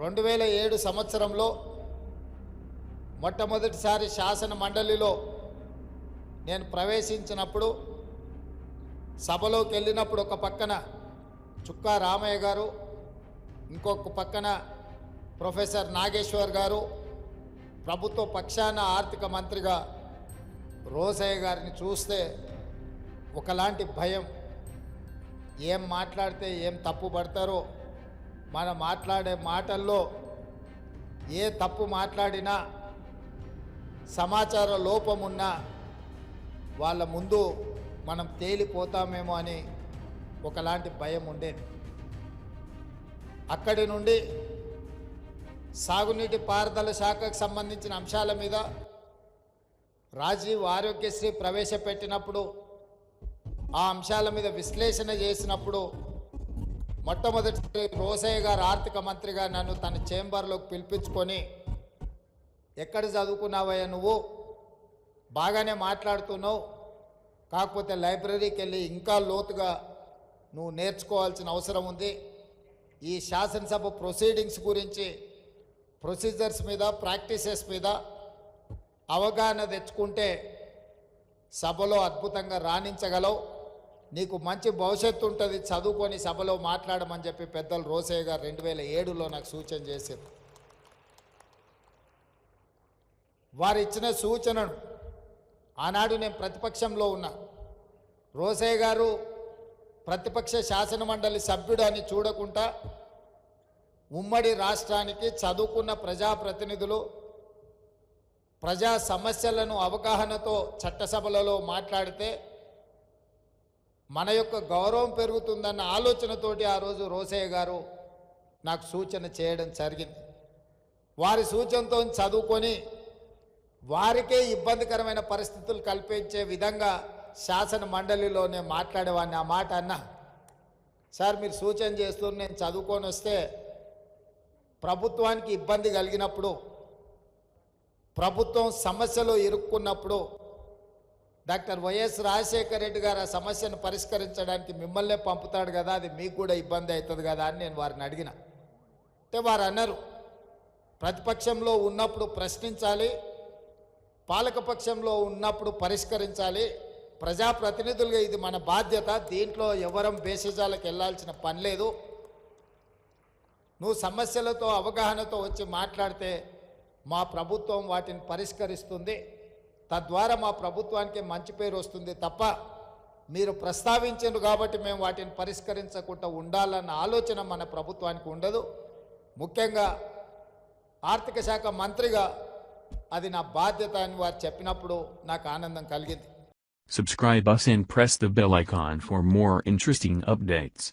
రెండు వేల ఏడు సంవత్సరంలో మొట్టమొదటిసారి శాసన మండలిలో నేను ప్రవేశించినప్పుడు సభలోకి వెళ్ళినప్పుడు ఒక పక్కన చుక్కా రామయ్య గారు ఇంకొక పక్కన ప్రొఫెసర్ నాగేశ్వర్ గారు ప్రభుత్వ పక్షాన ఆర్థిక మంత్రిగా రోజయ్య గారిని చూస్తే ఒకలాంటి భయం. ఏం మాట్లాడితే ఏం తప్పు పడతారో మనం మాట్లాడే మాటల్లో ఏ తప్పు మాట్లాడినా సమాచార లోపమున్నా వాళ్ళ ముందు మనం తేలిపోతామేమో అని ఒకలాంటి భయం ఉండేది. అక్కడి నుండి సాగునీటి పారుదల శాఖకు సంబంధించిన అంశాల మీద రాజీవ్ ఆరోగ్యశ్రీ ప్రవేశపెట్టినప్పుడు ఆ అంశాల మీద విశ్లేషణ చేసినప్పుడు మొట్టమొదటి రోసయ్య గారు ఆర్థిక మంత్రిగా నన్ను తన చేంబర్లోకి పిలిపించుకొని ఎక్కడ చదువుకున్నావయ్యా నువ్వు? బాగానే మాట్లాడుతున్నావు. కాకపోతే లైబ్రరీకి వెళ్ళి ఇంకా లోతుగా నువ్వు నేర్చుకోవాల్సిన అవసరం ఉంది. ఈ శాసనసభ ప్రొసీడింగ్స్ గురించి ప్రొసీజర్స్ మీద ప్రాక్టీసెస్ మీద అవగాహన తెచ్చుకుంటే సభలో అద్భుతంగా రాణించగలవు. నీకు మంచి భవిష్యత్తు ఉంటుంది చదువుకొని సభలో మాట్లాడమని చెప్పి పెద్దలు రోసయ్య గారు రెండు వేల ఏడులో నాకు సూచన చేశారు. వారు ఇచ్చిన సూచనను ఆనాడు నేను ప్రతిపక్షంలో ఉన్నా. రోసయ్య గారు ప్రతిపక్ష శాసన మండలి సభ్యుడు అని చూడకుండా ఉమ్మడి రాష్ట్రానికి చదువుకున్న ప్రజాప్రతినిధులు ప్రజా సమస్యలను అవగాహనతో చట్టసభలలో మాట్లాడితే మన యొక్క గౌరవం పెరుగుతుందన్న ఆలోచనతోటి ఆ రోజు రోసయ్య గారు నాకు సూచన చేయడం జరిగింది. వారి సూచనతో చదువుకొని వారికే ఇబ్బందికరమైన పరిస్థితులు కల్పించే విధంగా శాసన మండలిలో నేను మాట్లాడేవాడిని. ఆ మాట అన్నా సార్ మీరు సూచన చేస్తూ నేను చదువుకొని వస్తే ప్రభుత్వానికి ఇబ్బంది కలిగినప్పుడు ప్రభుత్వం సమస్యలో ఇరుక్కున్నప్పుడు డాక్టర్ వైఎస్ రాజశేఖర రెడ్డి గారు ఆ సమస్యను పరిష్కరించడానికి మిమ్మల్నే పంపుతాడు కదా అది మీకు కూడా ఇబ్బంది అవుతుంది కదా అని నేను వారిని అడిగిన. అంటే వారు అన్నారు ప్రతిపక్షంలో ఉన్నప్పుడు ప్రశ్నించాలి పాలకపక్షంలో ఉన్నప్పుడు పరిష్కరించాలి ప్రజాప్రతినిధులుగా ఇది మన బాధ్యత దీంట్లో ఎవరం భేషజాలకు వెళ్ళాల్సిన పని లేదు. నువ్వు సమస్యలతో అవగాహనతో వచ్చి మాట్లాడితే మా ప్రభుత్వం వాటిని పరిష్కరిస్తుంది. తద్వారా మా ప్రభుత్వానికి మంచి పేరు వస్తుంది తప్ప మీరు ప్రస్తావించారు కాబట్టి మేము వాటిని పరిష్కరించకుండా ఉండాలన్న ఆలోచన మన ప్రభుత్వానికి ఉండదు ముఖ్యంగా ఆర్థిక శాఖ మంత్రిగా అది నా బాధ్యత అని వారు చెప్పినప్పుడు నాకు ఆనందం కలిగింది Subscribe us and press the bell icon for more interesting updates.